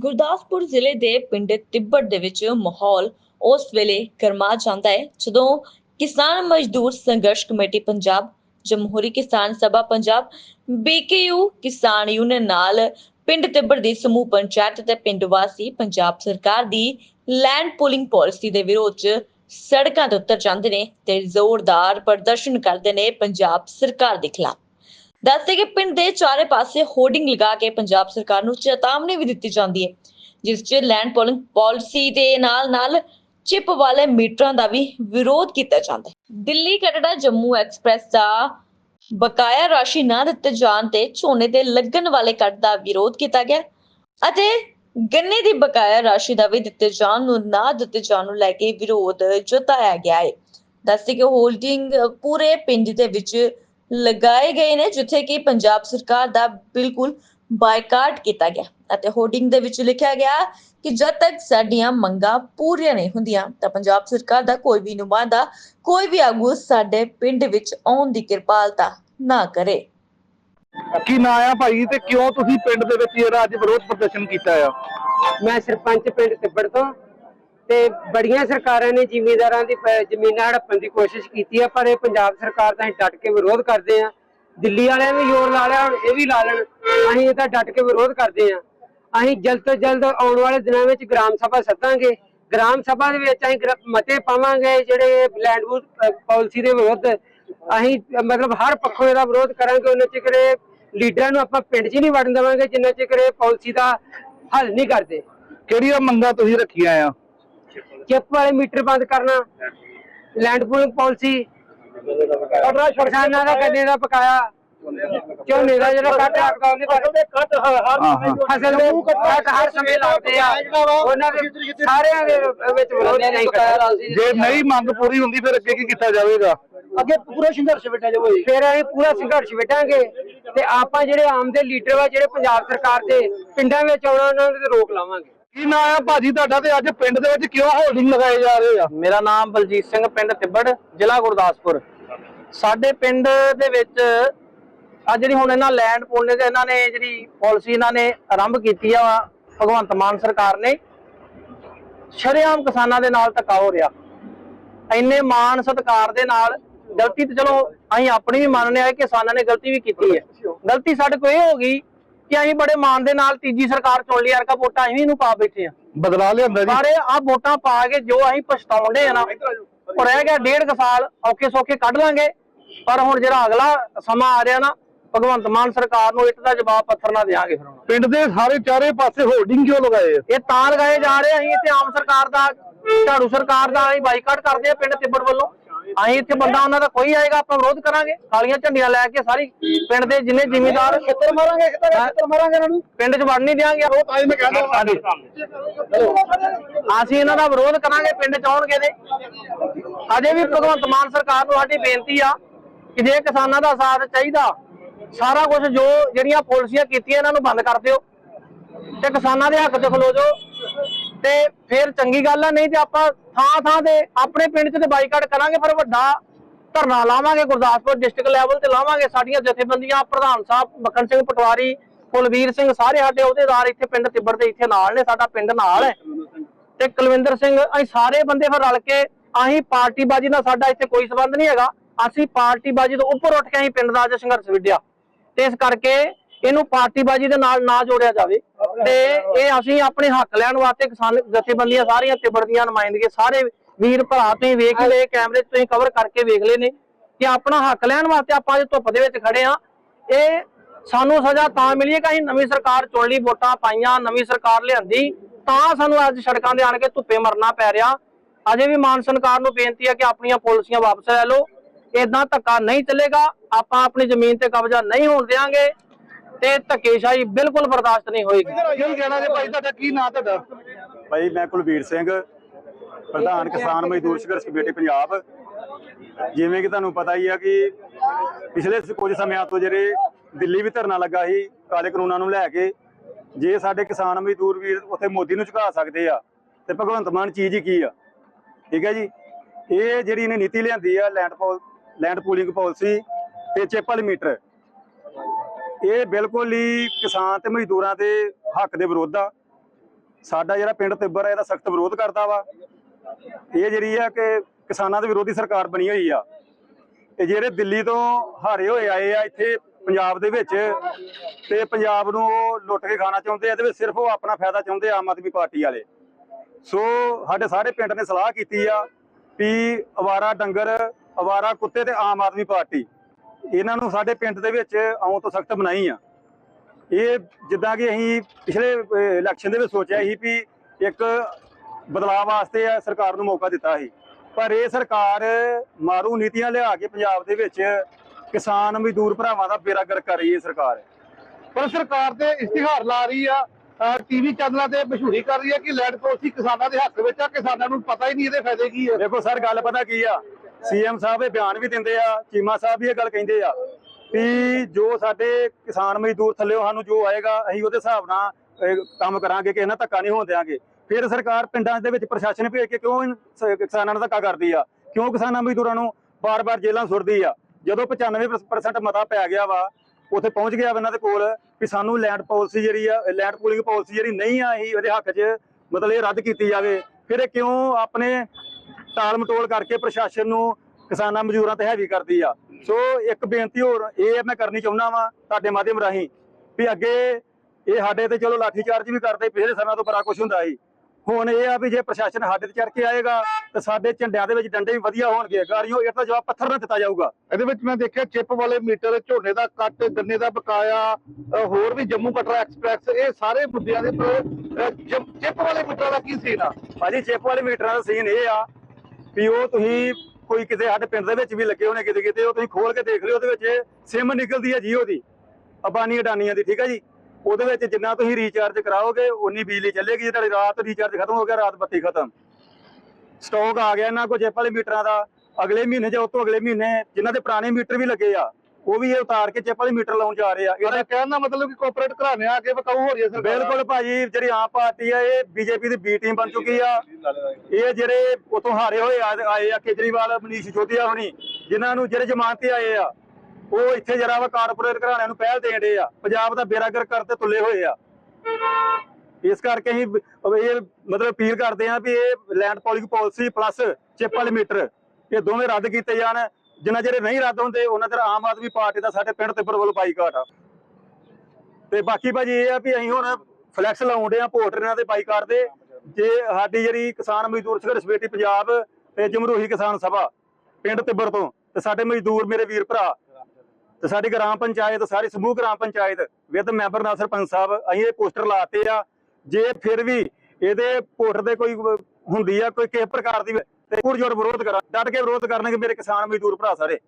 ਗੁਰਦਾਸਪੁਰ ਜ਼ਿਲ੍ਹੇ ਦੇ ਪਿੰਡ ਤਿੱਬੜ ਦੇ ਵਿੱਚ ਮਾਹੌਲ ਉਸ ਵੇਲੇ ਗਰਮਾ ਜਾਂਦਾ ਹੈ, ਜਦੋਂ ਕਿਸਾਨ ਮਜ਼ਦੂਰ ਸੰਘਰਸ਼ ਕਮੇਟੀ ਪੰਜਾਬ, ਜਮਹੂਰੀ ਕਿਸਾਨ ਸਭਾ ਪੰਜਾਬ, ਬੀਕੇਯੂ ਕਿਸਾਨ ਯੂਨੀਅਨ ਨਾਲ ਪਿੰਡ ਤਿੱਬੜ ਦੀ ਸਮੂਹ ਪੰਚਾਇਤ ਤੇ ਪਿੰਡ ਵਾਸੀ ਪੰਜਾਬ ਸਰਕਾਰ ਦੀ ਲੈਂਡ ਪੂਲਿੰਗ ਪਾਲਿਸੀ ਦੇ ਵਿਰੋਧ 'ਚ ਸੜਕਾਂ ਤੇ ਉਤਰ ਜਾਂਦੇ ਨੇ ਤੇ ਜ਼ੋਰਦਾਰ ਪ੍ਰਦਰਸ਼ਨ ਕਰਦੇ ਨੇ ਪੰਜਾਬ ਸਰਕਾਰ ਦੇ ਖਿਲਾਫ। ਦੱਸਦੇ ਕਿ ਪਿੰਡ ਦੇ ਚਾਰੇ ਪਾਸੇ ਹੋਰਡਿੰਗ ਲਗਾ ਕੇ ਪੰਜਾਬ ਸਰਕਾਰ ਨੂੰ ਚੇਤਾਵਨੀ ਵੀ ਦਿੱਤੀ ਜਾਂਦੀ ਹੈ, ਜਿਸ 'ਚ ਲੈਂਡ ਪੋਲਿੰਗ ਪਾਲਿਸੀ ਦੇ ਨਾਲ ਨਾਲ ਚਿਪ ਵਾਲੇ ਮੀਟਰਾਂ ਦਾ ਵੀ ਵਿਰੋਧ ਕੀਤਾ ਜਾਂਦਾ ਹੈ। ਦਿੱਲੀ ਕਟੜਾ ਜੰਮੂ ਐਕਸਪ੍ਰੈਸ ਦਾ ਬਕਾਇਆ ਰਾਸ਼ੀ ਨਾ ਦਿੱਤੇ ਜਾਣ ਤੇ ਝੋਨੇ ਦੇ ਲੱਗਣ ਵਾਲੇ ਕੱਟ ਦਾ ਵਿਰੋਧ ਕੀਤਾ ਗਿਆ ਅਤੇ ਗੰਨੇ ਦੀ ਬਕਾਇਆ ਰਾਸ਼ੀ ਦਾ ਵੀ ਦਿੱਤੇ ਜਾਣ ਨੂੰ ਨਾ ਦਿੱਤੇ ਜਾਣ ਨੂੰ ਲੈ ਕੇ ਵਿਰੋਧ ਜਤਾਇਆ ਗਿਆ ਹੈ। ਦੱਸਦੇ ਕਿ ਹੋਲਡਿੰਗ ਪੂਰੇ ਪਿੰਡ ਦੇ ਵਿੱਚ ਲਗਾਏ ਗਏ ਨੇ ਜਿੱਥੇ ਕਿ ਪੰਜਾਬ ਸਰਕਾਰ ਦਾ ਬਿਲਕੁਲ ਬਾਈਕਾਟ ਕੀਤਾ ਗਿਆ ਅਤੇ ਹੋਰਡਿੰਗ ਦੇ ਵਿੱਚ ਲਿਖਿਆ ਗਿਆ ਕਿ ਜਦ ਤੱਕ ਸਾਡੀਆਂ ਮੰਗਾਂ ਪੂਰੀਆਂ ਨਹੀਂ ਹੁੰਦੀਆਂ ਤਾਂ ਪੰਜਾਬ ਸਰਕਾਰ ਦਾ ਕੋਈ ਵੀ ਨੁਮਾਇੰਦਾ ਕੋਈ ਵੀ ਆਗੂ ਸਾਡੇ ਪਿੰਡ ਵਿੱਚ ਆਉਣ ਦੀ ਕਿਰਪਾਲਤਾ ਨਾ ਕਰੇ। ਕੀ ਨਾਂ ਆ ਭਾਈ ਤੇ ਕਿਉਂ ਤੁਸੀਂ ਪਿੰਡ ਦੇ ਵਿੱਚ ਜਿਹੜਾ ਅੱਜ ਵਿਰੋਧ ਪ੍ਰਦਰਸ਼ਨ ਕੀਤਾ ਆ? ਮੈਂ ਸਰਪੰਚ ਪਿੰਡ ਤਿੱਬੜ ਤੋਂ। ਤੇ ਬੜੀਆਂ ਸਰਕਾਰਾਂ ਨੇ ਜ਼ਿਮੀਂਦਾਰਾਂ ਦੀ ਪ- ਜ਼ਮੀਨਾਂ ਹੜੱਪਣ ਦੀ ਕੋਸ਼ਿਸ਼ ਕੀਤੀ ਹੈ ਪਰ ਇਹ ਪੰਜਾਬ ਸਰਕਾਰ ਦਾ ਅਸੀਂ ਡਟ ਕੇ ਵਿਰੋਧ ਕਰਦੇ ਆ। ਦਿੱਲੀ ਵਾਲਿਆਂ ਵੀ ਜ਼ੋਰ ਲਾ ਲਿਆ ਇਹ ਵੀ ਲਾ ਲੈਣ, ਅਸੀਂ ਇਹਦਾ ਡਟ ਕੇ ਵਿਰੋਧ ਕਰਦੇ ਆ। ਅਸੀਂ ਜਲਦ ਤੋਂ ਜਲਦ ਆਉਣ ਵਾਲੇ ਦਿਨਾਂ ਵਿੱਚ ਗ੍ਰਾਮ ਸਭਾ ਸੱਦਾਂਗੇ। ਗ੍ਰਾਮ ਸਭਾ ਦੇ ਵਿੱਚ ਅਸੀਂ ਮਤੇ ਪਾਵਾਂਗੇ, ਜਿਹੜੇ ਲੈਂਡ ਪਾਲਿਸੀ ਦੇ ਵਿਰੁੱਧ ਅਸੀਂ, ਮਤਲਬ ਹਰ ਪੱਖੋਂ ਇਹਦਾ ਵਿਰੋਧ ਕਰਾਂਗੇ। ਉਹਨਾਂ ਚਿਰ ਲੀਡਰਾਂ ਨੂੰ ਆਪਾਂ ਪਿੰਡ 'ਚ ਹੀ ਨਹੀਂ ਵੜਨ ਦੇਵਾਂਗੇ, ਜਿੰਨਾ ਚਿਰ ਇਹ ਪਾਲਿਸੀ ਦਾ ਹੱਲ ਨਹੀਂ ਕਰਦੇ। ਕਿਹੜੀਆਂ ਮੰਗਾਂ ਤੁਸੀਂ ਰੱਖੀਆਂ ਆ? ਚਿੱਪ ਵਾਲੇ ਮੀਟਰ ਬੰਦ ਕਰਨਾ ਲੈਂਡ ਪੂਲਿੰਗ ਪਾਲਿਸੀ ਕਿਸਾਨਾਂ ਦਾ ਗੰਨੇ ਦਾ ਪਕਾਇਆ। ਝੋਨੇ ਦਾ ਜਿਹੜਾ ਕੱਟ ਲੱਗਦਾ ਉਹਨੇ ਕੱਟ ਹਾਂ, ਹਾਂ। ਫਸਲ ਦੇ ਕੱਟ ਹਰ ਸਮੇਂ ਲੱਗਦੇ ਆ। ਉਹਨਾਂ ਦੇ ਸਾਰਿਆਂ ਦੇ ਵਿੱਚ ਵਿਰੋਧ ਨਹੀਂ ਕਰਦਾ ਜੇ ਨਹੀਂ ਮੰਗ ਪੂਰੀ ਹੁੰਦੀ ਫਿਰ ਅੱਗੇ ਕੀ ਕੀਤਾ ਜਾਵੇਗਾ? ਅੱਗੇ ਪੂਰਾ ਸੰਘਰਸ਼ ਬੇਟਾ ਜੋ। ਫਿਰ ਅਸੀਂ ਪੂਰਾ ਸੰਘਰਸ਼ ਬੇਟਾਂਗੇ ਤੇ ਆਪਾਂ ਜਿਹੜੇ ਆਮ ਦੇ ਲੀਡਰ ਵਾ ਜਿਹੜੇ ਪੰਜਾਬ ਸਰਕਾਰ ਦੇ ਪਿੰਡਾਂ ਵਿੱਚ ਆਉਣਾ ਉਹਨਾਂ ਤੇ ਰੋਕ ਲਾਵਾਂਗੇ। ਕੀ ਨਾਂ ਆ ਭਾਜੀ ਤੁਹਾਡਾ ਤੇ ਅੱਜ ਪਿੰਡ ਦੇ ਵਿੱਚ ਕਿਉਂ ਹੋਲਡਿੰਗ ਲਗਾਏ ਜਾ ਰਹੇ ਆ? ਮੇਰਾ ਨਾਮ ਬਲਜੀਤ ਸਿੰਘ, ਪਿੰਡ ਤਿੱਬੜ, ਜ਼ਿਲ੍ਹਾ ਗੁਰਦਾਸਪੁਰ। ਸਾਡੇ ਪਿੰਡ ਦੇ ਵਿੱਚ ਆ ਜਿਹੜੀ ਹੁਣ ਇਹਨਾਂ ਲੈਂਡ ਪੋਲਨੇ ਇਹਨਾਂ ਨੇ ਜਿਹੜੀ ਪਾਲਿਸੀ ਇਹਨਾਂ ਨੇ ਆਰੰਭ ਕੀਤੀ ਆ, ਭਗਵੰਤ ਮਾਨ ਸਰਕਾਰ ਨੇ। ਸ਼ਰੇਆਮ ਕਿਸਾਨਾਂ ਦੇ ਨਾਲ ਧੱਕਾ ਹੋ ਰਿਹਾ। ਇੰਨੇ ਮਾਣ ਸਤਿਕਾਰ ਦੇ ਨਾਲ, ਗਲਤੀ ਤੇ ਚਲੋ ਅਸੀਂ ਆਪਣੀ ਵੀ ਮੰਨਦੇ ਆ ਕਿ ਕਿਸਾਨਾਂ ਨੇ ਗਲਤੀ ਵੀ ਕੀਤੀ ਹੈ। ਗਲਤੀ ਸਾਡੇ ਕੋਲ ਇਹ ਹੋ ਗਈ ਕਿ ਅਸੀਂ ਬੜੇ ਮਾਣ ਦੇ ਨਾਲ ਤੀਜੀ ਸਰਕਾਰ ਚੁਣ ਲਈ ਅਰਕਾ ਵੋਟਾਂ ਅਸੀਂ ਇਹਨੂੰ ਪਾ ਬੈਠੇ ਆ ਬਦਲਾ ਲਿਆਂਦਾ ਜੀ। ਸਾਰੇ ਆ ਵੋਟਾਂ ਪਾ ਕੇ ਜੋ ਅਸੀਂ ਪਛਤਾਉਂਦੇ ਆ ਨਾ ਉਹ ਰਹਿ ਗਿਆ ਡੇਢ ਕੁ ਸਾਲ ਔਖੇ ਸੌਖੇ ਕੱਢ ਲਾਂਗੇ। ਪਰ ਹੁਣ ਜਿਹੜਾ ਅਗਲਾ ਸਮਾਂ ਆ ਰਿਹਾ ਨਾ ਭਗਵੰਤ ਮਾਨ ਸਰਕਾਰ ਨੂੰ ਇੱਟ ਦਾ ਜਵਾਬ ਪੱਥਰ ਨਾਲ ਦੇਾਂਗੇ ਫਿਰ ਹੁਣ। ਪਿੰਡ ਦੇ ਸਾਰੇ ਚਾਰੇ ਪਾਸੇ ਹੋਲਡਿੰਗ ਕਿਉਂ ਲਗਾਏ ਆ? ਇਹ ਤਾਂ ਲਗਾਏ ਜਾ ਰਹੇ ਆ, ਅਸੀਂ ਇੱਥੇ ਆਮ ਸਰਕਾਰ ਦਾ ਝਾੜੂ ਸਰਕਾਰ ਦਾ ਅਸੀਂ ਬਾਈਕਾਟ ਕਰਦੇ ਆ ਪਿੰਡ ਤਿੱਬੜ ਵੱਲੋਂ। ਅਸੀਂ ਇੱਥੇ ਬੰਦਾ ਉਹਨਾਂ ਦਾ ਕੋਈ ਆਏਗਾ ਆਪਾਂ ਵਿਰੋਧ ਕਰਾਂਗੇ। ਕਾਲੀਆਂ ਝੰਡੀਆਂ ਲੈ ਕੇ ਸਾਰੀ ਪਿੰਡ ਦੇ ਜਿੰਨੇ ਜ਼ਿਮੀਂਦਾਰ ਖੇਤਰ ਮਾਰਾਂਗੇ ਖੇਤਰ ਮਾਰਾਂਗੇ ਇਹਨਾਂ ਨੂੰ। ਪਿੰਡ 'ਚ ਵੜ ਨਹੀਂ ਦਿਆਂਗੇ। ਉਹ ਤਾਂ ਮੈਂ ਕਹਿੰਦਾ ਅਸੀਂ ਇਹਨਾਂ ਦਾ ਵਿਰੋਧ ਕਰਾਂਗੇ ਪਿੰਡ 'ਚ ਆਉਣਗੇ ਤੇ। ਅਜੇ ਵੀ ਭਗਵੰਤ ਮਾਨ ਸਰਕਾਰ ਨੂੰ ਸਾਡੀ ਬੇਨਤੀ ਆ ਕਿ ਜੇ ਕਿਸਾਨਾਂ ਦਾ ਸਾਥ ਚਾਹੀਦਾ ਸਾਰਾ ਕੁਝ ਜੋ ਜਿਹੜੀਆਂ ਪਾਲਿਸੀਆਂ ਕੀਤੀਆਂ ਇਹਨਾਂ ਨੂੰ ਬੰਦ ਕਰ ਦਿਓ। ਤੇ ਕਿਸਾਨਾਂ ਦੇ ਹੱਕ 'ਚ ਖਲੋ ਜਾਓ। ਤੇ ਫਿਰ ਚੰਗੀ ਗੱਲ ਆ, ਨਹੀਂ ਤੇ ਆਪਾਂ ਥਾਂ ਥਾਂ ਤੇ ਆਪਣੇ ਪਿੰਡ 'ਚ ਤੇ ਬਾਈਕਾਟ ਕਰਾਂਗੇ, ਫਿਰ ਵੱਡਾ ਧਰਨਾ ਲਾਵਾਂਗੇ, ਗੁਰਦਾਸਪੁਰ ਡਿਸਟ੍ਰਿਕਟ ਲੈਵਲ ਤੇ ਲਾਵਾਂਗੇ ਸਾਡੀਆਂ ਜਥੇਬੰਦੀਆਂ, ਪ੍ਰਧਾਨ ਸਾਹਿਬ, ਮੱਖਣ ਸਿੰਘ ਪਟਵਾਰੀ, ਕੁਲਵੀਰ ਸਿੰਘ ਸਾਰੇ ਸਾਡੇ ਅਹੁਦੇਦਾਰ ਇੱਥੇ ਪਿੰਡ ਤਿੱਬੜ ਦੇ ਇੱਥੇ ਨਾਲ ਨੇ, ਸਾਡਾ ਪਿੰਡ ਨਾਲ ਹੈ। ਤੇ ਕੁਲਵਿੰਦਰ ਸਿੰਘ, ਅਸੀਂ ਸਾਰੇ ਬੰਦੇ ਫਿਰ ਰਲ ਕੇ ਅਸੀਂ ਪਾਰਟੀਬਾਜ਼ੀ ਨਾਲ ਸਾਡਾ ਇੱਥੇ ਕੋਈ ਸਬੰਧ ਨਹੀਂ ਹੈਗਾ। ਅਸੀਂ ਪਾਰਟੀਬਾਜ਼ੀ ਤੋਂ ਉੱਪਰ ਉੱਠ ਕੇ ਅਸੀਂ ਪਿੰਡ ਦਾ ਅੱਜ ਸੰਘਰਸ਼ ਵਿੱਢਿਆ। ਤੇ ਇਸ ਕਰਕੇ ਇਹਨੂੰ ਪਾਰਟੀਬਾਜ਼ੀ ਦੇ ਨਾਲ ਨਾ ਜੋੜਿਆ ਜਾਵੇ ਤੇ ਇਹ ਅਸੀਂ ਆਪਣੇ ਹੱਕ ਲੈਣ ਵਾਸਤੇ ਕਿਸਾਨ ਜਥੇਬੰਦੀਆਂ ਸਾਰੀਆਂ ਤਿੱਬੜਦੀਆਂ ਨੁਮਾਇੰਦਗੇ ਸਾਰੇ ਵੀਰ ਭਰਾ ਤੁਸੀਂ ਵੇਖ ਹੀ ਲਏ, ਕੈਮਰੇ ਤੁਸੀਂ ਕਵਰ ਕਰਕੇ ਵੇਖ ਲਏ ਨੇ ਕਿ ਆਪਣਾ ਹੱਕ ਲੈਣ ਵਾਸਤੇ ਆਪਾਂ ਅੱਜ ਧੁੱਪ ਦੇ ਵਿੱਚ ਖੜੇ ਆ ਇਹ ਸਾਨੂੰ ਸਜ਼ਾ ਤਾਂ ਮਿਲੀ ਹੈ ਕਿ ਅਸੀਂ ਨਵੀਂ ਸਰਕਾਰ ਚੁਣ ਲਈ ਵੋਟਾਂ ਪਾਈਆਂ, ਨਵੀਂ ਸਰਕਾਰ ਲਿਆਂਦੀ, ਤਾਂ ਸਾਨੂੰ ਅੱਜ ਸੜਕਾਂ ਦੇ ਆਣ ਕੇ ਧੁੱਪੇ ਮਰਨਾ ਪੈ ਰਿਹਾ। ਅਜੇ ਵੀ ਮਾਨ ਸਰਕਾਰ ਨੂੰ ਬੇਨਤੀ ਹੈ ਕਿ ਆਪਣੀਆਂ ਪਾਲਿਸੀਆਂ ਵਾਪਸ ਲੈ ਲਓ। ਇਦਾਂ ਧੱਕਾ ਨਹੀਂ ਚੱਲੇਗਾ, ਆਪਾਂ ਆਪਣੀ ਜ਼ਮੀਨ ਤੇ ਕਬਜ਼ਾ ਨਹੀਂ ਹੋਣ ਦੇਵਾਂਗੇ ਤੇ ਧੱਕੇਸ਼ਾਹੀ ਬਿਲਕੁਲ ਬਰਦਾਸ਼ਤ ਨਹੀਂ ਹੋਏਗੀ। ਕੀ ਕਹਿਣਾ ਜੀ ਭਾਈ ਤੁਹਾਡਾ ਕੀ ਨਾਂ ਤੁਹਾਡਾ? ਭਾਈ ਮੈਂ ਕੁਲਵੀਰ ਸਿੰਘ ਪ੍ਰਧਾਨ ਕਿਸਾਨ ਮਜ਼ਦੂਰ ਸੰਘਰਸ਼ ਕਮੇਟੀ ਪੰਜਾਬ। ਜਿਵੇਂ ਕਿ ਤੁਹਾਨੂੰ ਪਤਾ ਹੀ ਆ ਕਿ ਪਿਛਲੇ ਕੁਝ ਸਮਿਆਂ ਤੋਂ ਜਿਹੜੇ ਦਿੱਲੀ ਵੀ ਧਰਨਾ ਲੱਗਾ ਸੀ ਕਾਲੇ ਕਾਨੂੰਨਾਂ ਨੂੰ ਲੈ ਕੇ ਜੇ ਸਾਡੇ ਕਿਸਾਨ ਮਜ਼ਦੂਰ ਵੀਰ ਉੱਥੇ ਮੋਦੀ ਨੂੰ ਝੁਕਾ ਸਕਦੇ ਆ ਤੇ ਭਗਵੰਤ ਮਾਨ ਚੀਜ਼ ਹੀ ਕੀ ਆ? ਠੀਕ ਹੈ ਜੀ? ਇਹ ਜਿਹੜੀ ਇਹਨੇ ਨੀਤੀ ਲਿਆਂਦੀ ਆ land pole land pooling policy ਤੇ ਚੇਪਲ ਮੀਟਰ। ਇਹ ਬਿਲਕੁਲ ਹੀ ਕਿਸਾਨ ਤੇ ਮਜ਼ਦੂਰਾਂ ਦੇ ਹੱਕ ਦੇ ਵਿਰੋਧ ਆ। ਸਾਡਾ ਜਿਹੜਾ ਪਿੰਡ ਤਿੱਬਰ ਹੈ ਇਹਦਾ ਸਖਤ ਵਿਰੋਧ ਕਰਦਾ ਵਾ। ਇਹ ਜਿਹੜੀ ਆ ਕਿ ਕਿਸਾਨਾਂ ਦੇ ਵਿਰੋਧੀ ਸਰਕਾਰ ਬਣੀ ਹੋਈ ਆ। ਤੇ ਜਿਹੜੇ ਦਿੱਲੀ ਤੋਂ ਹਾਰੇ ਹੋਏ ਆਏ ਆ, ਇੱਥੇ ਪੰਜਾਬ ਦੇ ਵਿੱਚ, ਤੇ ਪੰਜਾਬ ਨੂੰ ਉਹ ਲੁੱਟ ਕੇ ਖਾਣਾ ਚਾਹੁੰਦੇ ਆ, ਇਹਦੇ ਵਿੱਚ ਸਿਰਫ ਉਹ ਆਪਣਾ ਫਾਇਦਾ ਚਾਹੁੰਦੇ ਆਮ ਆਦਮੀ ਪਾਰਟੀ ਵਾਲੇ। ਸੋ ਸਾਡੇ ਸਾਰੇ ਪਿੰਡ ਨੇ ਸਲਾਹ ਕੀਤੀ ਆ ਵੀ ਅਵਾਰਾ ਡੰਗਰ, ਅਵਾਰਾ ਕੁੱਤੇ ਤੇ ਆਮ ਆਦਮੀ ਪਾਰਟੀ ਇਹਨਾਂ ਨੂੰ ਸਾਡੇ ਪਿੰਡ ਦੇ ਵਿੱਚ ਆਉਣ ਤੋਂ ਸਖਤ ਬਣਾਈ ਆ। ਇਹ ਜਿੱਦਾਂ ਕਿ ਅਸੀਂ ਪਿਛਲੇ ਇਲੈਕਸ਼ਨ ਦੇ ਵਿੱਚ ਸੋਚਿਆ ਸੀ ਵੀ ਇੱਕ ਬਦਲਾਅ ਵਾਸਤੇ ਸਰਕਾਰ ਨੂੰ ਮੌਕਾ ਦਿੱਤਾ ਸੀ। ਪਰ ਇਹ ਸਰਕਾਰ ਮਾਰੂ ਨੀਤੀਆਂ ਲਿਆ ਕੇ ਪੰਜਾਬ ਦੇ ਵਿੱਚ ਕਿਸਾਨ ਮਜ਼ਦੂਰ ਭਰਾਵਾਂ ਦਾ ਬੇੜਾ ਗਰਕ ਕਰ ਰਹੀ ਹੈ ਸਰਕਾਰ। ਪਰ ਸਰਕਾਰ ਤੇ ਇਸ਼ਤਿਹਾਰ ਲਾ ਰਹੀ ਆ ਟੀਵੀ ਚੈਨਲਾਂ ਤੇ ਮਸ਼ਹੂਰੀ ਕਰ ਰਹੀ ਹੈ ਕਿ ਲੈਂਡ ਪਾਲਿਸੀ ਕਿਸਾਨਾਂ ਦੇ ਹੱਕ ਵਿੱਚ ਆ, ਕਿਸਾਨਾਂ ਨੂੰ ਪਤਾ ਹੀ ਨਹੀਂ ਇਹਦੇ ਫਾਇਦੇ ਕੀ ਆ। ਦੇਖੋ ਸਰ, ਗੱਲ ਪਤਾ ਕੀ ਆ? ਸੀਐਮ ਸਾਹਿਬ ਇਹ ਬਿਆਨ ਵੀ ਦਿੰਦੇ ਆ, ਚੀਮਾ ਸਾਹਿਬ ਵੀ ਇਹ ਗੱਲ ਕਹਿੰਦੇ ਆ ਵੀ ਜੋ ਸਾਡੇ ਕਿਸਾਨ ਮਜ਼ਦੂਰ ਥੱਲੇੋਂ ਸਾਨੂੰ ਜੋ ਆਏਗਾ, ਅਸੀਂ ਉਹਦੇ ਹਿਸਾਬ ਨਾਲ ਕੰਮ ਕਰਾਂਗੇ ਕਿ ਇਹਨਾਂ ਧੱਕਾ ਨਹੀਂ ਹੋਣ ਦਿਆਂਗੇ। ਫਿਰ ਸਰਕਾਰ ਪਿੰਡਾਂ ਦੇ ਵਿੱਚ ਪ੍ਰਸ਼ਾਸਨ ਭੇਜ ਕੇ ਕਿਉਂ ਕਿਸਾਨਾਂ ਨੂੰ ਧੱਕਾ ਕਰਦੀ ਆ? ਕਿਉਂ ਕਿਸਾਨਾਂ ਮਜ਼ਦੂਰਾਂ ਨੂੰ ਬਾਰ-ਬਾਰ ਜੇਲ੍ਹਾਂ ਸੁੱਟਦੀ ਆ? ਜਦੋਂ 95% ਮਤਾ ਪੈ ਗਿਆ ਵਾ, ਉੱਥੇ ਪਹੁੰਚ ਗਿਆ ਵਾ ਇਹਨਾਂ ਦੇ ਕੋਲ ਕਿ ਸਾਨੂੰ ਲੈਂਡ ਪਾਲਿਸੀ ਜਿਹੜੀ ਆ ਲੈਂਡ ਪੂਲਿੰਗ ਪਾਲਿਸੀ ਜਿਹੜੀ ਨਹੀਂ ਆ, ਅਸੀਂ ਉਹਦੇ ਹੱਕ 'ਚ ਮਤਲਬ ਇਹ ਰੱਦ ਕੀਤੀ ਜਾਵੇ। ਫਿਰ ਇਹ ਕਿਉਂ ਆਪਣੇ ਟਾਲ ਮਟੋਲ ਕਰਕੇ ਪ੍ਰਸ਼ਾਸਨ ਨੂੰ ਕਿਸਾਨਾਂ ਮਜ਼ਦੂਰਾਂ ਤੇ ਹੈਵੀ ਕਰਦੀ ਆ। ਸੋ ਇੱਕ ਬੇਨਤੀ ਹੋਰ ਇਹ ਮੈਂ ਕਰਨੀ ਚਾਹੁੰਦਾ ਵਾਂ ਤੁਹਾਡੇ ਮਾਧਿਅਮ ਰਾਹੀਂ ਵੀ ਅੱਗੇ ਇਹ ਸਾਡੇ ਤੇ ਚਲੋ ਲਾਠੀ ਚਾਰਜ ਵੀ ਕਰਦੇ ਪਿਛਲੇ ਸਮਿਆਂ ਤੋਂ ਬੜਾ ਕੁਝ ਹੁੰਦਾ ਸੀ। ਹੁਣ ਇਹ ਆ ਵੀ ਜੇ ਪ੍ਰਸ਼ਾਸਨ ਸਾਡੇ ਤੇ ਚੜ ਕੇ ਆਏਗਾ ਤਾਂ ਸਾਡੇ ਝੰਡਿਆਂ ਦੇ ਵਿੱਚ ਡੰਡੇ ਵੀ ਵਧੀਆ ਹੋਣਗੇ ਗਾੜੀਆਂ ਇਹ ਤਾਂ ਜਵਾਬ ਪੱਥਰ ਨਾਲ ਦਿੱਤਾ ਜਾਊਗਾ। ਇਹਦੇ ਵਿੱਚ ਮੈਂ ਦੇਖਿਆ ਚਿੱਪ ਵਾਲੇ ਮੀਟਰ ਝੋਨੇ ਦਾ ਕੱਟ ਗੰਨੇ ਦਾ ਬਕਾਇਆ ਹੋਰ ਵੀ ਜੰਮੂ ਕਟਰਾ ਐਕਸਪ੍ਰੈਸ ਇਹ ਸਾਰੇ ਮੁੱਦਿਆਂ ਦੇ ਪਰ ਚਿੱਪ ਵਾਲੇ ਮੀਟਰਾਂ ਦਾ ਕੀ ਸੀਨ ਆ? ਭਾਜੀ ਚਿੱਪ ਵਾਲੇ ਮੀਟਰਾਂ ਦਾ ਸੀਨ ਇਹ ਆ ਵੀ ਉਹ ਤੁਸੀਂ ਕੋਈ ਕਿਤੇ ਸਾਡੇ ਪਿੰਡ ਦੇ ਵਿੱਚ ਵੀ ਲੱਗੇ ਹੋਣੇ ਕਿਤੇ ਕਿਤੇ, ਉਹ ਤੁਸੀਂ ਖੋਲ ਕੇ ਦੇਖ ਲਿਓ ਉਹਦੇ ਵਿੱਚ ਸਿਮ ਨਿਕਲਦੀ ਹੈ ਜੀਓ ਦੀ, ਅਬਾਨੀ ਅਡਾਨੀਆਂ ਦੀ, ਠੀਕ ਹੈ ਜੀ? ਉਹਦੇ ਵਿੱਚ ਜਿੰਨਾ ਤੁਸੀਂ ਰੀਚਾਰਜ ਕਰਾਓਗੇ ਉਨੀ ਬਿਜਲੀ ਚੱਲੇਗੀ, ਜੇ ਤੁਹਾਡੀ ਰਾਤ ਰੀਚਾਰਜ ਖਤਮ ਹੋ ਗਿਆ, ਰਾਤ ਬੱਤੀ ਖਤਮ। ਸਟਾਕ ਆ ਗਿਆ ਇਹਨਾਂ ਕੋਲ ਚਿੱਪ ਵਾਲੇ ਮੀਟਰਾਂ ਦਾ, ਅਗਲੇ ਮਹੀਨੇ ਜਾਂ ਉਸ ਤੋਂ ਅਗਲੇ ਮਹੀਨੇ ਜਿਨ੍ਹਾਂ ਦੇ ਪੁਰਾਣੇ ਮੀਟਰ ਵੀ ਲੱਗੇ ਆ ਉਹ ਵੀ ਇਹ ਉਤਾਰ ਕੇ ਚਿੱਪ ਵਾਲੇ ਮੀਟਰ ਲਾਉਣ ਜਾ ਰਹੇ ਆ। ਪਰ ਇਹ ਕਹਿਣ ਦਾ ਮਤਲਬ ਕਿ ਕੋਆਪਰੇਟ ਘਰਾਣੇ ਆ ਕੇ ਵਕਾਊ ਹੋ ਰਹੀ ਹੈ ਸਰਕਾਰ। ਬਿਲਕੁਲ ਭਾਜੀ ਜਿਹੜੀ ਆਮ ਪਾਰਟੀ ਆ ਇਹ ਬੀਜੇਪੀ ਦੀ ਬੀ ਟੀਮ ਬਣ ਚੁੱਕੀ ਆ। ਇਹ ਜਿਹੜੇ ਉਤੋਂ ਹਾਰੇ ਹੋਏ ਆਏ ਆ ਕੇਜਰੀਵਾਲ ਮਨੀਸ਼ ਸਿਸੋਦੀਆ ਹੋਣੀ ਜਿਨ੍ਹਾਂ ਨੂੰ ਜਿਹੜੇ ਜ਼ਮਾਨਤੇ ਆਏ ਆ ਉਹ ਇੱਥੇ ਜਰਾ ਵਾ ਕਾਰਪੋਰੇਟ ਘਰਾਣਿਆਂ ਨੂੰ ਪਹਿਲ ਦੇਣ ਦੇ ਆ। ਪੰਜਾਬ ਦਾ ਬੇਰਾਗਰ ਕਰਤੇ ਤੁੱਲੇ ਹੋਏ ਆ। ਇਸ ਕਰਕੇ ਅਸੀਂ ਬ- ਇਹ ਮਤਲਬ ਅਪੀਲ ਕਰਦੇ ਆ ਵੀ ਇਹ land polling policy plus chip ਵਾਲੇ ਮੀਟਰ ਇਹ ਦੋਵੇਂ ਰੱਦ ਕੀਤੇ ਜਾਣ। ਜਿਨ੍ਹਾਂ ਜਿਹੜੇ ਨਹੀਂ ਰੱਦ ਹੁੰਦੇ, ਉਹਨਾਂ ਚਿਰ ਆਮ ਆਦਮੀ ਪਾਰਟੀ ਦਾ ਸਾਡੇ ਪਿੰਡ ਤਿੱਬਰ ਵੱਲੋਂ ਬਾਈਕਾਟ ਆ। ਤੇ ਬਾਕੀ ਭਾਜੀ ਇਹ ਆ ਵੀ ਅਸੀਂ ਹੁਣ ਫਲੈਕਸ ਲਾਉਂਦੇ ਆ ਪੋਰਟਰਾਂ ਦੇ ਬਾਈਕਾਟ ਦੇ। ਜੇ ਸਾਡੀ ਜਿਹੜੀ ਕਿਸਾਨ ਮਜ਼ਦੂਰ ਸੰਘਰਸ਼ ਕਮੇਟੀ ਪੰਜਾਬ ਤੇ ਜਮਹੂਰੀ ਕਿਸਾਨ ਸਭਾ ਪਿੰਡ ਤਿੱਬਰ ਤੋਂ, ਤੇ ਸਾਡੇ ਮਜ਼ਦੂਰ ਮੇਰੇ ਵੀਰ ਭਰਾ, ਤੇ ਸਾਡੀ ਗ੍ਰਾਮ ਪੰਚਾਇਤ, ਸਾਰੀ ਸਮੂਹ ਗ੍ਰਾਮ ਪੰਚਾਇਤ ਵਿਦ ਮੈਂਬਰ ਨਾਲ ਸਰਪੰਚ ਸਾਹਿਬ, ਅਸੀਂ ਇਹ ਪੋਸਟਰ ਲਾਤੇ ਆ। ਜੇ ਫਿਰ ਵੀ ਇਹਦੇ ਪੋਸਟਰ ਦੇ ਕੋਈ ਹੁੰਦੀ ਆ, ਕੋਈ ਕਿਸੇ ਪ੍ਰਕਾਰ ਦੀ ਤੇ ਪੁਰਜੋਰ ਵਿਰੋਧ ਕਰਾਂ ਡਟ ਕੇ ਵਿਰੋਧ ਕਰਨਗੇ ਮੇਰੇ ਕਿਸਾਨ ਮਜ਼ਦੂਰ ਭਰਾ ਸਾਰੇ।